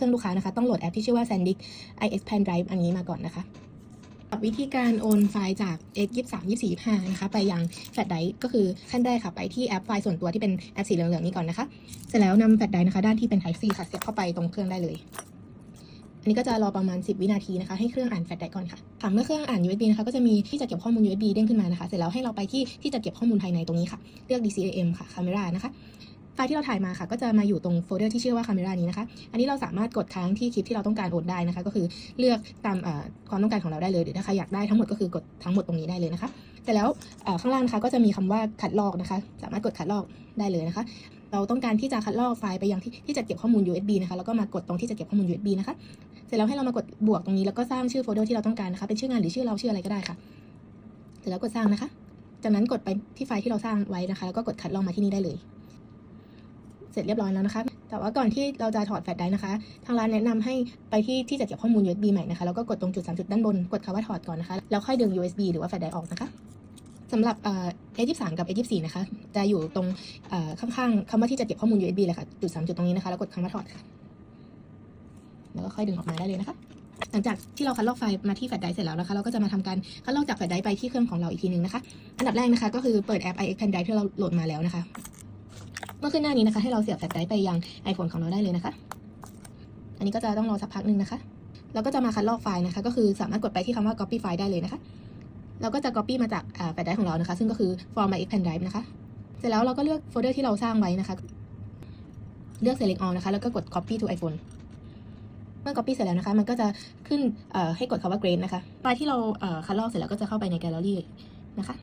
เครื่องลูกค้านะคะ ต้องโหลดแอปที่ชื่อว่า SanDisk IS Pen Drive อันนี้มาก่อนนะคะวิธีการโอนไฟล์จาก X 2 3 24 5นะคะ ไปยังแฟลชไดร์ก็คือขั้นแรกค่ะ ไปที่แอปไฟล์ส่วนตัวที่เป็นแอปสีเหลืองๆนี้ก่อนนะคะ เสร็จแล้วนำแฟลชไดร์นะคะ ด้านที่เป็น Type C ค่ะ เสียบเข้าไปตรงเครื่องได้เลย อันนี้ก็จะรอประมาณ 10 วินาทีนะคะ ให้เครื่องอ่านแฟลชไดร์ก่อนค่ะค่ะ เมื่อเครื่องอ่าน USB นะคะ ก็จะมีที่จะเก็บข้อมูล USB เด้งขึ้นมานะคะ เสร็จแล้วให้เราไปที่ที่จะเก็บข้อมูลภายในตรงนี้ค่ะ เลือก DCAM ค่ะ Camera นะคะ ไฟล์ที่เราถ่ายมาค่ะ ก็จะมาอยู่ตรงโฟลเดอร์ที่ชื่อว่า Camera นี้นะคะ อันนี้เราสามารถกดค้างที่คลิปที่เราต้องการโอนได้นะคะ ก็คือเลือกตามความต้องการของเราได้เลยหรือถ้าใครอยากได้ทั้งหมดก็คือกดทั้งหมดตรงนี้ได้เลยนะคะเสร็จแล้วข้างล่างนะคะก็จะมีคำว่าคัดลอกนะคะ สามารถกดคัดลอกได้เลยนะคะ เราต้องการที่จะคัดลอกไฟล์ไปยังที่ที่จะเก็บข้อมูล USB นะคะแล้วก็มากดตรงที่จะเก็บข้อมูล USB นะคะเสร็จแล้วให้เรามากดบวกตรงนี้แล้วก็สร้างชื่อโฟลเดอร์ที่เราต้องการนะคะเป็นชื่องานหรือชื่อเราชื่ออะไรก็ได้ค่ะเสร็จแล้วกดสร้างนะคะ จากนั้นกดไปที่ไฟล์ที่เราสร้างไว้นะคะ แล้วก็กดคัดลอกมาที่นี่ได้เลย เสร็จเรียบร้อยแล้วนะคะ แต่ว่าก่อนที่เราจะถอดแฟลชไดรฟ์นะคะ ทางร้านแนะนำให้ไปที่ที่จะเก็บข้อมูล USB ใหม่นะคะ แล้วก็กดตรงจุด 3 จุดด้านบน กดคำว่าถอดก่อนนะคะ แล้วค่อยดึง USB หรือว่าแฟลชไดรฟ์ออกนะคะสำหรับเอ่อ A23 กับ A24 นะคะ จะอยู่ตรงเอ่อข้างๆคำว่าที่จะเก็บข้อมูล USB เลยค่ะ จุด 3 จุดตรงนี้นะคะ แล้วกดคำว่าถอดค่ะ แล้วก็ค่อยดึงออกมาได้เลยนะคะหลังจากที่เราคัดลอกไฟล์มาที่แฟลชไดรฟ์เสร็จแล้วนะคะ เราก็จะมาทำการคัดลอกจากแฟลชไดรฟ์ไปที่เครื่องของเราอีกทีนึงนะคะ อันดับแรกนะคะ ก็คือเปิดแอป iX Pen Drive ที่เราโหลดมาแล้วนะคะ เมื่อขึ้นหน้านี้นะคะ ให้เราเสียบแฟลชไดรฟ์ไปยัง iPhone ของเราได้เลยนะคะ อันนี้ก็จะต้องรอสักพักหนึ่งนะคะ เราก็จะมาคัดลอกไฟล์นะคะ ก็คือสามารถกดไปที่คำว่า copy file ได้เลยนะคะ เราก็จะ copy มาจากแฟลชไดรฟ์ของเรานะคะ ซึ่งก็คือ form my pen drive นะคะ เสร็จแล้วเราก็เลือกโฟลเดอร์ที่เราสร้างไว้นะคะ เลือก select all นะคะ แล้วก็กด copy to iPhone เมื่อ copy เสร็จแล้วนะคะ มันก็จะขึ้นให้กดคำว่า grade นะคะ ไฟล์ที่เราคัดลอกเสร็จแล้วก็จะเข้าไปในแกลเลอรี่นะคะ